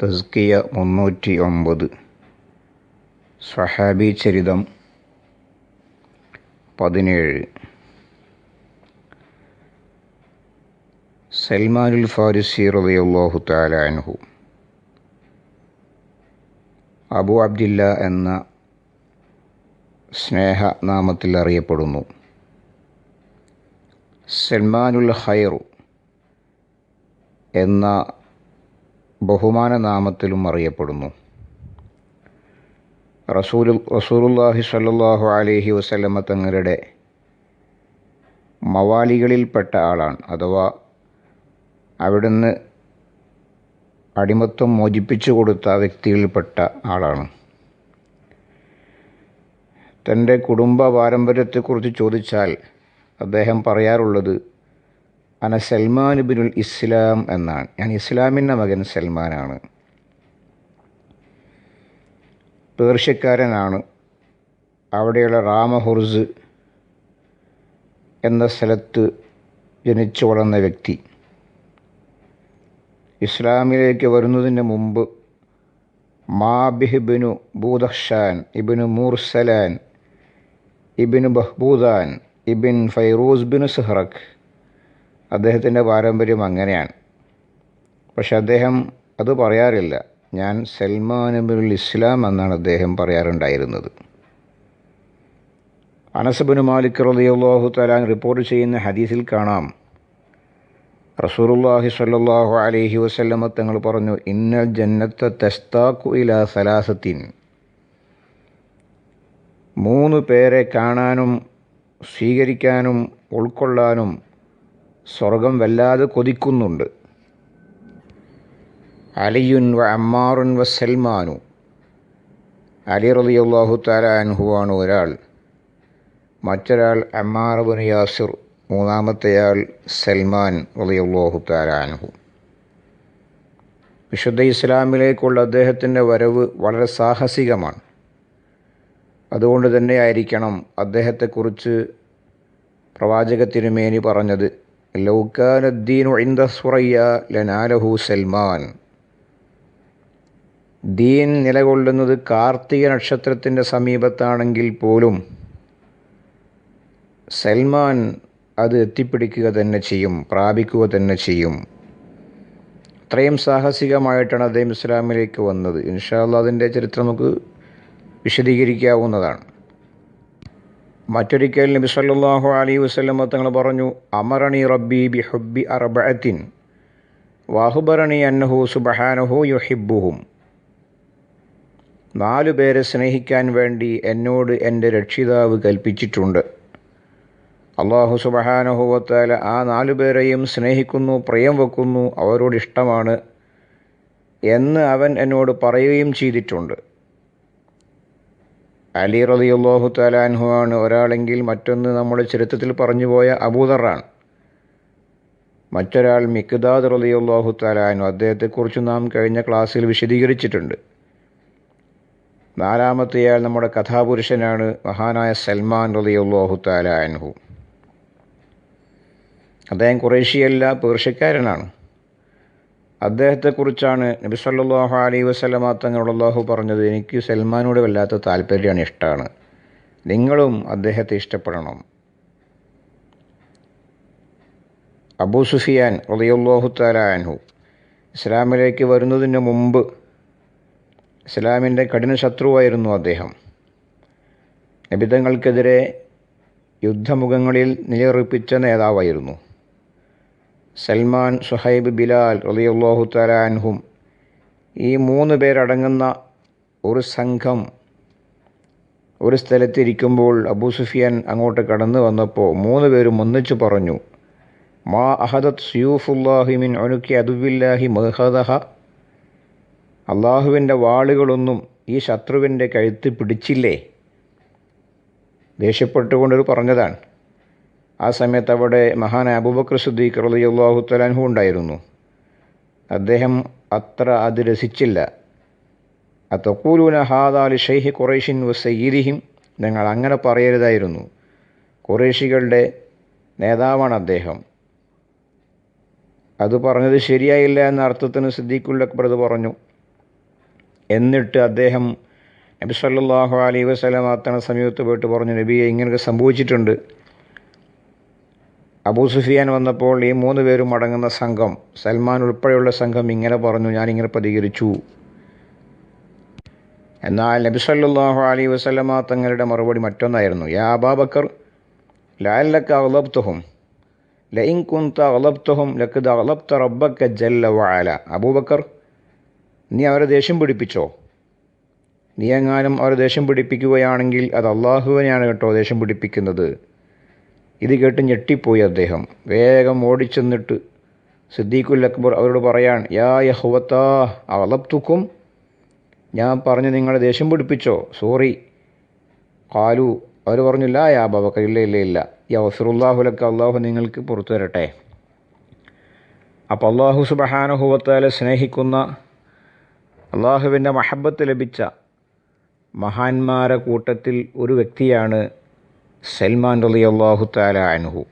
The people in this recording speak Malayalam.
തസ്കിയ മുന്നൂറ്റി ഒമ്പത് സ്വഹാബി ചരിതം പതിനേഴ്. സൽമാനുൽ ഫാരിസി റളിയല്ലാഹു തആല അൻഹു. അബു അബ്ദില്ല എന്ന സ്നേഹ നാമത്തിൽ അറിയപ്പെടുന്നു. സൽമാനുൽ ഹൈറു എന്ന ബഹുമാന നാമത്തിലും അറിയപ്പെടുന്നു. റസൂൽ റസൂലുല്ലാഹി സല്ലാഹു അലഹി വസ്ലമ തങ്ങളുടെ മവാലികളിൽപ്പെട്ട ആളാണ്. അഥവാ അവിടുന്ന് അടിമത്വം മോചിപ്പിച്ചു കൊടുത്ത വ്യക്തികളിൽപ്പെട്ട ആളാണ്. തന്റെ കുടുംബ പാരമ്പര്യത്തെക്കുറിച്ച് ചോദിച്ചാൽ അദ്ദേഹം പറയാറുള്ളത് അന സൽമാൻ ബിനുൽ ഇസ്ലാം എന്നാണ്. ഞാൻ ഇസ്ലാമിന്റെ മകൻ സൽമാനാണ്. പേർഷ്യക്കാരനാണ്. അവിടെയുള്ള റാമഹുർസ് എന്ന സ്ഥലത്ത് ജനിച്ചു വളർന്ന വ്യക്തി. ഇസ്ലാമിലേക്ക് വരുന്നതിന് മുമ്പ് മാബിഹിബിനു ബൂദഷാൻ ഇബിനു മൂർസലാൻ ഇബിനു ബഹ്ബൂദാൻ ഇബിൻ ഫൈറൂസ് ബിൻ സുഹറഖ് അദ്ദേഹത്തിന്റെ പാരമ്പര്യം അങ്ങനെയാണ്. പക്ഷെ അദ്ദേഹം അത് പറയാറില്ല. ഞാൻ സൽമാൻ ബിനുൽ ഇസ്ലാം എന്നാണ് അദ്ദേഹം പറയാറുണ്ടായിരുന്നത്. അനസബിന് മാലിക് റളിയല്ലാഹു തലാൻ റിപ്പോർട്ട് ചെയ്യുന്ന ഹദീസിൽ കാണാം. റസൂറുല്ലാഹി സ്വല്ലല്ലാഹു അലഹി വസ്ല്ലമ തങ്ങൾ പറഞ്ഞു ഇന്നൽ ജന്നത്ത് തസ്താഖു ഇല സലാസത്തിൻ. മൂന്ന് പേരെ കാണാനും സ്വീകരിക്കാനും ഉൾക്കൊള്ളാനും സ്വർഗം വല്ലാതെ കൊതിക്കുന്നുണ്ട്. അലിയുൻ വ അമ്മാറുൻ വ സൽമാനു. അലി റലിയുള്ളാഹു അൻഹുവാണ് ഒരാൾ. മറ്റൊരാൾ അമ്മാർ ബിൻ യാസിർ മൂന്നാമത്തെയാൾ സൽമാൻ റലിയുള്ളാഹു താല അൻഹു. വിശുദ്ധ ഇസ്ലാമിലേക്കുള്ള അദ്ദേഹത്തിന്റെ വരവ് വളരെ സാഹസികമാണ്. അതുകൊണ്ട് തന്നെയായിരിക്കണം അദ്ദേഹത്തെക്കുറിച്ച് പ്രവാചക തിരുമേനി പറഞ്ഞത്. ലൗക്കാനദ്ദീനു ഇന്ദ സുറയ്യ ലനാലഹു സൽമാൻ ദീൻ നിലകൊള്ളുന്നത് കാർത്തിക നക്ഷത്രത്തിന്റെ സമീപത്താണെങ്കിൽ പോലും സൽമാൻ അത് എത്തിപ്പിടിക്കുക തന്നെ ചെയ്യും പ്രാപിക്കുക തന്നെ ചെയ്യും. അത്രയും സാഹസികമായിട്ടാണ് അദ്ദേഹം ഇസ്ലാമിലേക്ക് വന്നത്. ഇൻഷാല്ല അതിന്റെ ചരിത്രം നമുക്ക് വിശദീകരിക്കാവുന്നതാണ്. മറ്റൊരിക്കൽ നബി സല്ലാഹു അലൈഹി വസല്ലം തങ്ങൾ പറഞ്ഞു അമറണി റബ്ബി ബി ഹുബി അർബഅത്തിൻ വാഹുബറണി അന്നഹു സുബഹാനഹു യുഹിബുഹും നാലു പേരെ സ്നേഹിക്കാൻ വേണ്ടി എന്നോട് എന്റെ രക്ഷിതാവ് കൽപ്പിച്ചിട്ടുണ്ട്. അള്ളാഹു സുബഹാനഹുവത്താല ആ നാലു പേരെയും സ്നേഹിക്കുന്നു പ്രിയം വെക്കുന്നു അവരോട് ഇഷ്ടമാണ് എന്ന് അവൻ എന്നോട് പറയുകയും ചെയ്തിട്ടുണ്ട്. അലി റതിയുള്ളാഹു തലാൻഹു ആണ് ഒരാളെങ്കിൽ മറ്റൊന്ന് നമ്മുടെ ചരിത്രത്തിൽ പറഞ്ഞുപോയ അബൂദറാണ്. മറ്റൊരാൾ മിക്ദാദ് റതിയുള്ളാഹു തലാനു അദ്ദേഹത്തെക്കുറിച്ച് നാം കഴിഞ്ഞ ക്ലാസ്സിൽ വിശദീകരിച്ചിട്ടുണ്ട്. നാലാമത്തെയാൾ നമ്മുടെ കഥാപുരുഷനാണ്. മഹാനായ സൽമാൻ റതിയുള്ളാഹു താലാൻഹു അദ്ദേഹം കുറേശ്യല്ല പേർഷ്യക്കാരനാണ്. അദ്ദേഹത്തെക്കുറിച്ചാണ് നബി സല്ലാഹു അലൈഹി വസല്ലമ തങ്ങളോട് അള്ളാഹു പറഞ്ഞത്. എനിക്ക് സൽമാനോട് വല്ലാത്ത താല്പര്യമാണ് ഇഷ്ടമാണ്. നിങ്ങളും അദ്ദേഹത്തെ ഇഷ്ടപ്പെടണം. അബൂ സുഫിയാൻ റളിയല്ലാഹു തആല അൻഹു ഇസ്ലാമിലേക്ക് വരുന്നതിന് മുമ്പ് ഇസ്ലാമിന്റെ കഠിന ശത്രുവായിരുന്നു അദ്ദേഹം. നബിതങ്ങൾക്കെതിരെ യുദ്ധമുഖങ്ങളിൽ നിലയുറപ്പിച്ച നേതാവായിരുന്നു. സൽമാൻ സുഹൈബ് ബിലാൽ റലിയുള്ളാഹു തലാൻഹും ഈ മൂന്ന് പേരടങ്ങുന്ന ഒരു സംഘം ഒരു സ്ഥലത്തിരിക്കുമ്പോൾ അബൂ സുഫിയാൻ അങ്ങോട്ട് കടന്നു വന്നപ്പോൾ മൂന്ന് പേരും ഒന്നിച്ചു പറഞ്ഞു മാ അഹദത് സിയൂഫുല്ലാഹി മിൻ ഒനുക്കി അതുബില്ലാഹി മഹദഹ. അള്ളാഹുവിന്റെ വാളുകളൊന്നും ഈ ശത്രുവിന്റെ കഴുത്ത് പിടിച്ചില്ലേ? ദേഷ്യപ്പെട്ടുകൊണ്ടൊരു പറഞ്ഞതാണ്. ആ സമയത്ത് അവിടെ മഹാൻ അബൂബക്കർ സുദ്ദീഖ് റളിയല്ലാഹു തലാൻഹു ഉണ്ടായിരുന്നു. അദ്ദേഹം അത്ര അത് രസിച്ചില്ല. അത്തക്കൂലൂന ഹാദാലി ഷെയ്ഹി ഖുറൈഷിൻ വസയ്യിദിഹിം നിങ്ങൾ അങ്ങനെ പറയരുതായിരുന്നു. ഖുറൈഷികളുടെ നേതാവാണ് അദ്ദേഹം. അത് പറഞ്ഞത് ശരിയായില്ല എന്ന അർത്ഥത്തിന് സിദ്ദീഖുൽ അക്ബർ അത് പറഞ്ഞു. എന്നിട്ട് അദ്ദേഹം നബി സല്ലല്ലാഹു അലൈഹി വസല്ലം തങ്ങളുടെ സമീപത്ത് പോയിട്ട് പറഞ്ഞു നബിയെ ഇങ്ങനെയൊക്കെ സംഭവിച്ചിട്ടുണ്ട്. അബൂ സുഫിയാൻ വന്നപ്പോൾ ഈ മൂന്ന് പേരും അടങ്ങുന്ന സംഘം സൽമാൻ ഉൾപ്പെടെയുള്ള സംഘം ഇങ്ങനെ പറഞ്ഞു ഞാനിങ്ങനെ പ്രതികരിച്ചു. എന്നാൽ നബി സല്ലല്ലാഹു അലൈഹി വസല്ലമ തങ്ങളുടെ മറുപടി മറ്റൊന്നായിരുന്നു. യാ അബാബക്കർ ലാലക്ക അളബ്തുഹും ലൈൻ കുന്ത അളബ്തുഹും ലക്കത് അളബ്ത റബ്ബക്ക ജല്ല വാല അബൂബക്കർ നീ അവരെ ദേഷ്യം പിടിപ്പിച്ചോ? നീ എങ്ങാനും അവരെ ദേഷ്യം പിടിപ്പിക്കുകയാണെങ്കിൽ അത് അള്ളാഹുവിനെയാണ് കേട്ടോ ദേഷ്യം പിടിപ്പിക്കുന്നത്. ഇത് കേട്ട് ഞെട്ടിപ്പോയി അദ്ദേഹം. വേഗം ഓടിച്ചെന്നിട്ട് സിദ്ദീഖുൽ അക്ബർ അവരോട് പറയാൻ യാ യഹുവത്താ അളബ്തുക്കും. ഞാൻ പറഞ്ഞു നിങ്ങളെ ദേഷ്യം പിടിപ്പിച്ചോ. സോറി. കാലു അവർ പറഞ്ഞു ലാ യാ ബാബക്ക ഇല്ല ഇല്ല ഇല്ല. യാ വസുറുല്ലാഹുലക്ക് അള്ളാഹു നിങ്ങൾക്ക് പുറത്തു തരട്ടെ അപ്പോൾ അള്ളാഹു സുബഹാനുഹുവത്താലെ സ്നേഹിക്കുന്ന അള്ളാഹുവിന്റെ മഹബത്ത് ലഭിച്ച മഹാന്മാരെ കൂട്ടത്തിൽ ഒരു വ്യക്തിയാണ് സൽമാൻ അലി അള്ളാഹു താല അൻഹു.